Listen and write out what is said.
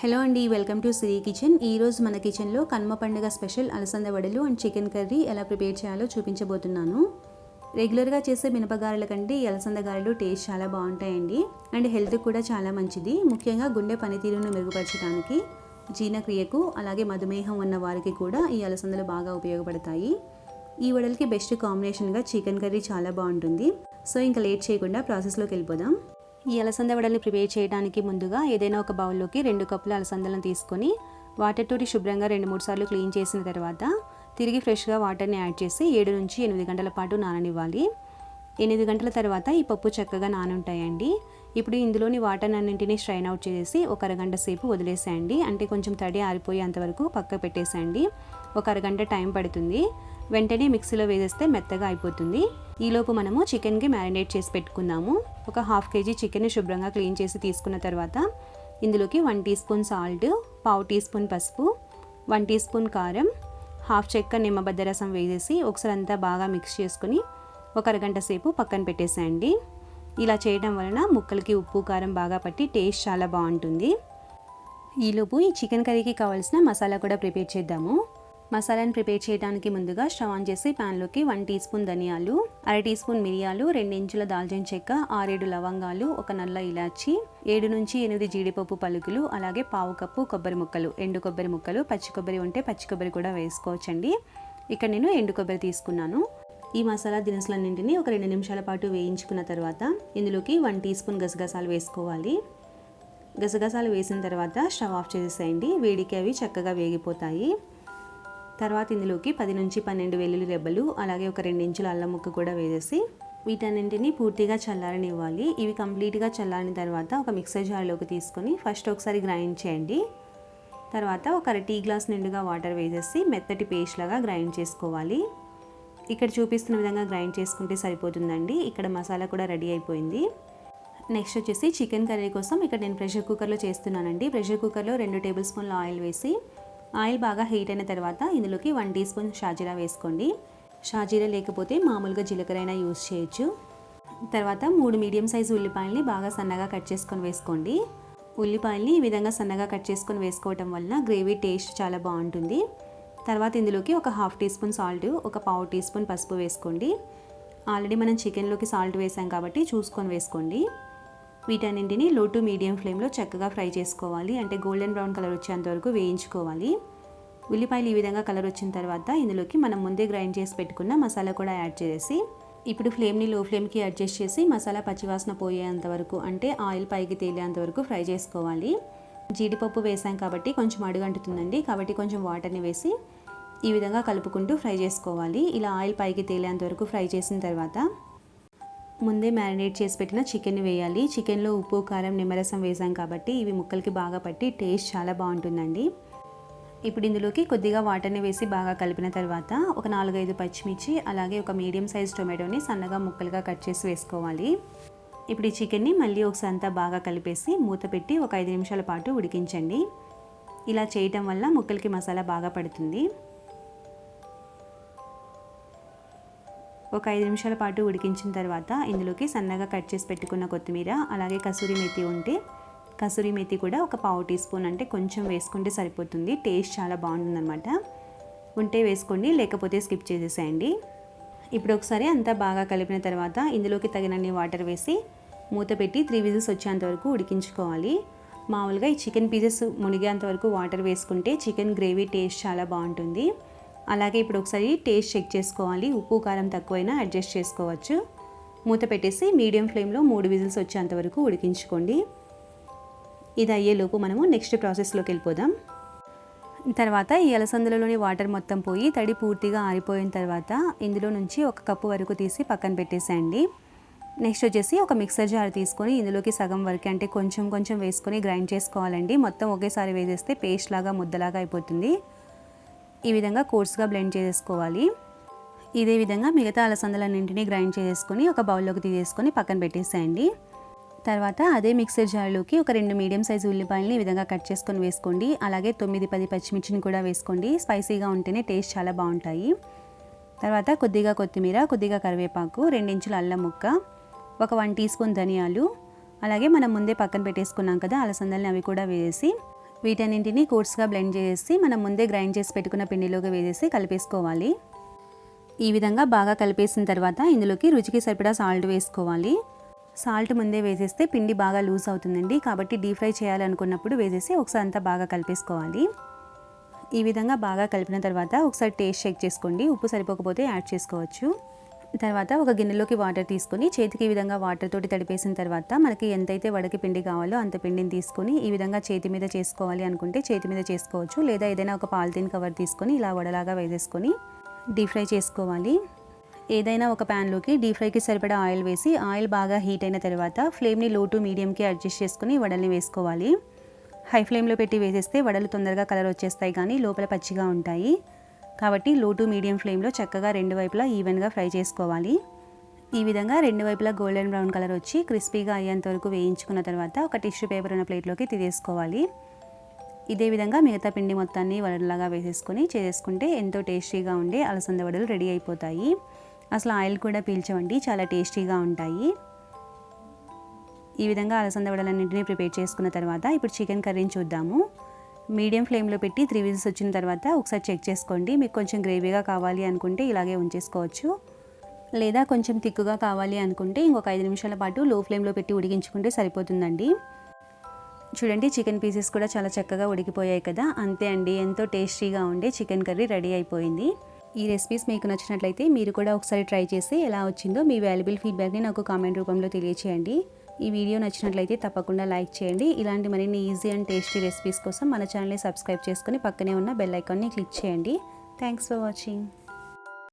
Hello అండి welcome to Siri kitchen. ఈరోజు మన కిచెన్లో కనుమ పండుగ స్పెషల్ అలసంద వడలు అండ్ చికెన్ కర్రీ ఎలా ప్రిపేర్ చేయాలో చూపించబోతున్నాను. రెగ్యులర్గా చేసే మినపగారెల కంటే ఈ అలసంద గారెలు టేస్ట్ చాలా బాగుంటాయండి. అండ్ హెల్త్ కూడా చాలా మంచిది. ముఖ్యంగా గుండె పనితీరును మెరుగుపరచడానికి జీర్ణక్రియకు అలాగే మధుమేహం ఉన్న వారికి కూడా ఈ అలసందలు బాగా ఉపయోగపడతాయి. ఈ వడలకి బెస్ట్ కాంబినేషన్గా చికెన్ కర్రీ చాలా బాగుంటుంది. సో ఇంకా లేట్ చేయకుండా ప్రాసెస్లోకి వెళ్ళిపోదాం. ఈ అలసంద వడల్ని ప్రిపేర్ చేయడానికి ముందుగా ఏదైనా ఒక బౌల్లోకి రెండు కప్పుల అలసందలను తీసుకొని వాటర్ తోటి శుభ్రంగా రెండు మూడు సార్లు క్లీన్ చేసిన తర్వాత తిరిగి ఫ్రెష్గా వాటర్ని యాడ్ చేసి ఏడు నుంచి ఎనిమిది గంటల పాటు నాననివ్వాలి. ఎనిమిది గంటల తర్వాత ఈ పప్పు చక్కగా నానుంటాయండి. ఇప్పుడు ఇందులోని వాటర్ అన్నింటినీ స్ట్రైన్ అవుట్ చేసి ఒక అరగంట సేపు వదిలేసేయండి. అంటే కొంచెం తడి ఆరిపోయేంత వరకు పక్క పెట్టేసేయండి. ఒక అరగంట టైం పడుతుంది. వెంటనే మిక్సీలో వేసేస్తే మెత్తగా అయిపోతుంది. ఈలోపు మనము చికెన్కి మ్యారినేట్ చేసి పెట్టుకుందాము. ఒక హాఫ్ కేజీ చికెన్ శుభ్రంగా క్లీన్ చేసి తీసుకున్న తర్వాత ఇందులోకి వన్ టీ స్పూన్ సాల్ట్ పావు టీ స్పూన్ పసుపు వన్ టీ స్పూన్ కారం హాఫ్ చెక్క నిమ్మబద్ద రసం వేసేసి ఒకసారి అంతా బాగా మిక్స్ చేసుకుని ఒక అరగంట సేపు పక్కన పెట్టేసేయండి. ఇలా చేయడం వలన ముక్కలకి ఉప్పు కారం బాగా పట్టి టేస్ట్ చాలా బాగుంటుంది. ఈలోపు ఈ చికెన్ కర్రీకి కావాల్సిన మసాలా కూడా ప్రిపేర్ చేద్దాము. మసాలాను ప్రిపేర్ చేయడానికి ముందుగా స్టవ్ ఆన్ చేసి ప్యాన్లోకి వన్ టీ స్పూన్ ధనియాలు అర టీ స్పూన్ మిరియాలు రెండు ఇంచుల దాల్చిన చెక్క ఆరేడు లవంగాలు ఒక నల్ల ఇలాచి ఏడు నుంచి ఎనిమిది జీడిపప్పు పలుకులు అలాగే పావు కప్పు కొబ్బరి ముక్కలు. ఎండు కొబ్బరి ముక్కలు పచ్చి కొబ్బరి ఉంటే పచ్చి కొబ్బరి కూడా వేసుకోవచ్చండి. ఇక్కడ నేను ఎండు కొబ్బరి తీసుకున్నాను. ఈ మసాలా దినుసులన్నింటినీ ఒక రెండు నిమిషాల పాటు వేయించుకున్న తర్వాత ఇందులోకి వన్ టీ స్పూన్ గసగసాలు వేసుకోవాలి. గసగసాలు వేసిన తర్వాత స్టవ్ ఆఫ్ చేసేసేయండి వేడికి అవి చక్కగా వేగిపోతాయి. తర్వాత ఇందులోకి పది నుంచి పన్నెండు వెల్లుల్లి రెబ్బలు అలాగే ఒక రెండించుల అల్లం ముక్క కూడా వేసేసి వీటన్నింటినీ పూర్తిగా చల్లారనివ్వాలి. ఇవి కంప్లీట్గా చల్లారిన తర్వాత ఒక మిక్సర్ జార్లోకి తీసుకొని ఫస్ట్ ఒకసారి గ్రైండ్ చేయండి. తర్వాత ఒక టీ గ్లాస్ నిండుగా వాటర్ వేసేసి మెత్తటి పేస్ట్ లాగా గ్రైండ్ చేసుకోవాలి. ఇక్కడ చూపిస్తున్న విధంగా గ్రైండ్ చేసుకుంటే సరిపోతుందండి. ఇక్కడ మసాలా కూడా రెడీ అయిపోయింది. నెక్స్ట్ వచ్చేసి చికెన్ కర్రీ కోసం ఇక్కడ నేను ప్రెషర్ కుక్కర్లో చేస్తున్నానండి. ప్రెషర్ కుక్కర్లో రెండు టేబుల్ స్పూన్ల ఆయిల్ వేసి ఆయిల్ బాగా హీట్ అయిన తర్వాత ఇందులోకి వన్ టీ స్పూన్ షాజీరా వేసుకోండి. షాజీరా లేకపోతే మామూలుగా జీలకర్ర అయినా యూజ్ చేయొచ్చు. తర్వాత మూడు మీడియం సైజు ఉల్లిపాయల్ని బాగా సన్నగా కట్ చేసుకొని వేసుకోండి. ఉల్లిపాయల్ని ఈ విధంగా సన్నగా కట్ చేసుకొని వేసుకోవటం వలన గ్రేవీ టేస్ట్ చాలా బాగుంటుంది. తర్వాత ఇందులోకి ఒక హాఫ్ టీ స్పూన్ సాల్ట్ ఒక పావు టీ స్పూన్ పసుపు వేసుకోండి. ఆల్రెడీ మనం చికెన్లోకి సాల్ట్ వేసాం కాబట్టి చూసుకొని వేసుకోండి. వీటన్నింటిని లో టు మీడియం ఫ్లేమ్లో చక్కగా ఫ్రై చేసుకోవాలి. అంటే గోల్డెన్ బ్రౌన్ కలర్ వచ్చేంత వరకు వేయించుకోవాలి. ఉల్లిపాయలు ఈ విధంగా కలర్ వచ్చిన తర్వాత ఇందులోకి మనం ముందే గ్రైండ్ చేసి పెట్టుకున్న మసాలా కూడా యాడ్ చేసి ఇప్పుడు ఫ్లేమ్ని లో ఫ్లేమ్కి అడ్జస్ట్ చేసి మసాలా పచ్చివాసన పోయేంత వరకు అంటే ఆయిల్ పైకి తేలేంత వరకు ఫ్రై చేసుకోవాలి. జీడిపప్పు వేసాం కాబట్టి కొంచెం అడుగంటుతుందండి కాబట్టి కొంచెం వాటర్ని వేసి ఈ విధంగా కలుపుకుంటూ ఫ్రై చేసుకోవాలి. ఇలా ఆయిల్ పైకి తేలేంత వరకు ఫ్రై చేసిన తర్వాత ముందే మ్యారినేట్ చేసి పెట్టిన చికెన్ వేయాలి. చికెన్లో ఉప్పు కారం నిమ్మరసం వేసాం కాబట్టి ఇవి ముక్కలకి బాగా పట్టి టేస్ట్ చాలా బాగుంటుందండి. ఇప్పుడు ఇందులోకి కొద్దిగా వాటర్ని వేసి బాగా కలిపిన తర్వాత ఒక నాలుగైదు పచ్చిమిర్చి అలాగే ఒక మీడియం సైజ్ టొమాటోని సన్నగా ముక్కలుగా కట్ చేసి వేసుకోవాలి. ఇప్పుడు ఈ చికెన్ని మళ్ళీ ఒకసారి అంతా బాగా కలిపేసి మూత పెట్టి ఒక ఐదు నిమిషాల పాటు ఉడికించండి. ఇలా చేయటం వల్ల ముక్కలకి మసాలా బాగా పడుతుంది. ఒక ఐదు నిమిషాల పాటు ఉడికించిన తర్వాత ఇందులోకి సన్నగా కట్ చేసి పెట్టుకున్న కొత్తిమీర అలాగే కసూరి మెతి ఉంటే కసూరి మెతి కూడా ఒక పావు టీ స్పూన్ అంటే కొంచెం వేసుకుంటే సరిపోతుంది. టేస్ట్ చాలా బాగుంటుందన్నమాట. ఉంటే వేసుకోండి లేకపోతే స్కిప్ చేసేసేయండి. ఇప్పుడు ఒకసారి అంతా బాగా కలిపిన తర్వాత ఇందులోకి తగినన్ని వాటర్ వేసి మూత పెట్టి త్రీ విజిల్స్ వచ్చేంత వరకు ఉడికించుకోవాలి. మామూలుగా ఈ చికెన్ పీసెస్ మునిగేంత వరకు వాటర్ వేసుకుంటే చికెన్ గ్రేవీ టేస్ట్ చాలా బాగుంటుంది. అలాగే ఇప్పుడు ఒకసారి టేస్ట్ చెక్ చేసుకోవాలి. ఉప్పు కారం తక్కువైనా అడ్జస్ట్ చేసుకోవచ్చు. మూత పెట్టేసి మీడియం ఫ్లేమ్లో మూడు విజిల్స్ వచ్చేంత వరకు ఉడికించుకోండి. ఇది అయ్యేలోపు మనము నెక్స్ట్ ప్రాసెస్లోకి వెళ్ళిపోదాం. తర్వాత ఈ అలసందులలోని వాటర్ మొత్తం పోయి తడి పూర్తిగా ఆరిపోయిన తర్వాత ఇందులో నుంచి ఒక కప్పు వరకు తీసి పక్కన పెట్టేసేయండి. నెక్స్ట్ వచ్చేసి ఒక మిక్సర్ జార్ తీసుకొని ఇందులోకి సగం వరకు అంటే కొంచెం కొంచెం వేసుకొని గ్రైండ్ చేసుకోవాలండి. మొత్తం ఒకేసారి వేసేస్తే పేస్ట్ లాగా ముద్దలాగా అయిపోతుంది. ఈ విధంగా కోర్స్గా బ్లెండ్ చేసేసుకోవాలి. ఇదే విధంగా మిగతా అలసందలన్నింటినీ గ్రైండ్ చేసుకొని ఒక బౌల్లోకి తీసేసుకొని పక్కన పెట్టేసేయండి. తర్వాత అదే మిక్సర్ జార్లోకి ఒక రెండు మీడియం సైజు ఉల్లిపాయలని ఈ విధంగా కట్ చేసుకొని వేసుకోండి. అలాగే తొమ్మిది పది పచ్చిమిర్చిని కూడా వేసుకోండి. స్పైసీగా ఉంటేనే టేస్ట్ చాలా బాగుంటాయి. తర్వాత కొద్దిగా కొత్తిమీర కొద్దిగా కరివేపాకు రెండించుల అల్లం ముక్క ఒక వన్ టీ స్పూన్ ధనియాలు అలాగే మనం ముందే పక్కన పెట్టేసుకున్నాం కదా అలసందల్ని అవి కూడా వేసి వీటన్నింటినీ కోర్స్గా బ్లెండ్ చేసి మనం ముందే గ్రైండ్ చేసి పెట్టుకున్న పిండిలోకి వేసేసి కలిపేసుకోవాలి. ఈ విధంగా బాగా కలిపేసిన తర్వాత ఇందులోకి రుచికి సరిపడా సాల్ట్ వేసుకోవాలి. సాల్ట్ ముందే వేసేస్తే పిండి బాగా లూజ్ అవుతుందండి. కాబట్టి డీప్ ఫ్రై చేయాలనుకున్నప్పుడు వేసేసి ఒకసారి అంతా బాగా కలిపేసుకోవాలి. ఈ విధంగా బాగా కలిపిన తర్వాత ఒకసారి టేస్ట్ చెక్ చేసుకోండి. ఉప్పు సరిపోకపోతే యాడ్ చేసుకోవచ్చు. తర్వాత ఒక గిన్నెలోకి వాటర్ తీసుకొని చేతికి ఈ విధంగా వాటర్ తోటి తడిపేసిన తర్వాత మనకి ఎంతైతే వడకి పిండి కావాలో అంత పిండిని తీసుకొని ఈ విధంగా చేతి మీద చేసుకోవాలి అనుకుంటే చేతి మీద చేసుకోవచ్చు. లేదా ఏదైనా ఒక పాలిథిన్ కవర్ తీసుకొని ఇలా వడలాగా వేసేసుకొని డీప్ ఫ్రై చేసుకోవాలి. ఏదైనా ఒక ప్యాన్లోకి డీప్ ఫ్రైకి సరిపడా ఆయిల్ వేసి ఆయిల్ బాగా హీట్ అయిన తర్వాత ఫ్లేమ్ని లో టు మీడియంకి అడ్జస్ట్ చేసుకుని వడల్ని వేసుకోవాలి. హై ఫ్లేమ్లో పెట్టి వేసేస్తే వడలు తొందరగా కలర్ వచ్చేస్తాయి కానీ లోపల పచ్చిగా ఉంటాయి. కాబట్టి లో టు మీడియం ఫ్లేమ్లో చక్కగా రెండు వైపులా ఈవెన్గా ఫ్రై చేసుకోవాలి. ఈ విధంగా రెండు వైపులా గోల్డెన్ బ్రౌన్ కలర్ వచ్చి క్రిస్పీగా అయ్యేంత వరకు వేయించుకున్న తర్వాత ఒక టిష్యూ పేపర్ ఉన్న ప్లేట్లోకి తీసేసుకోవాలి. ఇదే విధంగా మిగతా పిండి మొత్తాన్ని వడలాగా వేసేసుకొని చేసేసుకుంటే ఎంతో టేస్టీగా ఉండే అలసంద వడలు రెడీ అయిపోతాయి. అసలు ఆయిల్ కూడా పీల్చవండి చాలా టేస్టీగా ఉంటాయి. ఈ విధంగా అలసంద వడలన్నింటినీ ప్రిపేర్ చేసుకున్న తర్వాత ఇప్పుడు చికెన్ కర్రీని చూద్దాము. మీడియం ఫ్లేమ్లో పెట్టి త్రీ విజిల్స్ వచ్చిన తర్వాత ఒకసారి చెక్ చేసుకోండి. మీకు కొంచెం గ్రేవీగా కావాలి అనుకుంటే ఇలాగే ఉంచేసుకోవచ్చు. లేదా కొంచెం తిక్కుగా కావాలి అనుకుంటే ఇంకొక ఐదు నిమిషాల పాటు లో ఫ్లేమ్లో పెట్టి ఉడికించుకుంటే సరిపోతుందండి. చూడండి చికెన్ పీసెస్ కూడా చాలా చక్కగా ఉడికిపోయాయి కదా. అంతే అండి ఎంతో టేస్టీగా ఉండే చికెన్ కర్రీ రెడీ అయిపోయింది. ఈ రెసిపీస్ మీకు నచ్చినట్లయితే మీరు కూడా ఒకసారి ట్రై చేసి ఎలా వచ్చిందో మీ వాల్యుబుల్ ఫీడ్బ్యాక్ని నాకు కామెంట్ రూపంలో తెలియచేయండి. ఈ వీడియో నచ్చినట్లయితే తప్పకుండా లైక్ చేయండి. ఇలాంటి మరిన్ని ఈజీ అండ్ టేస్టీ రెసిపీస్ కోసం మన ఛానల్ని సబ్స్క్రైబ్ చేసుకుని పక్కనే ఉన్న బెల్ ఐకాన్ని క్లిక్ చేయండి. Thanks for watching.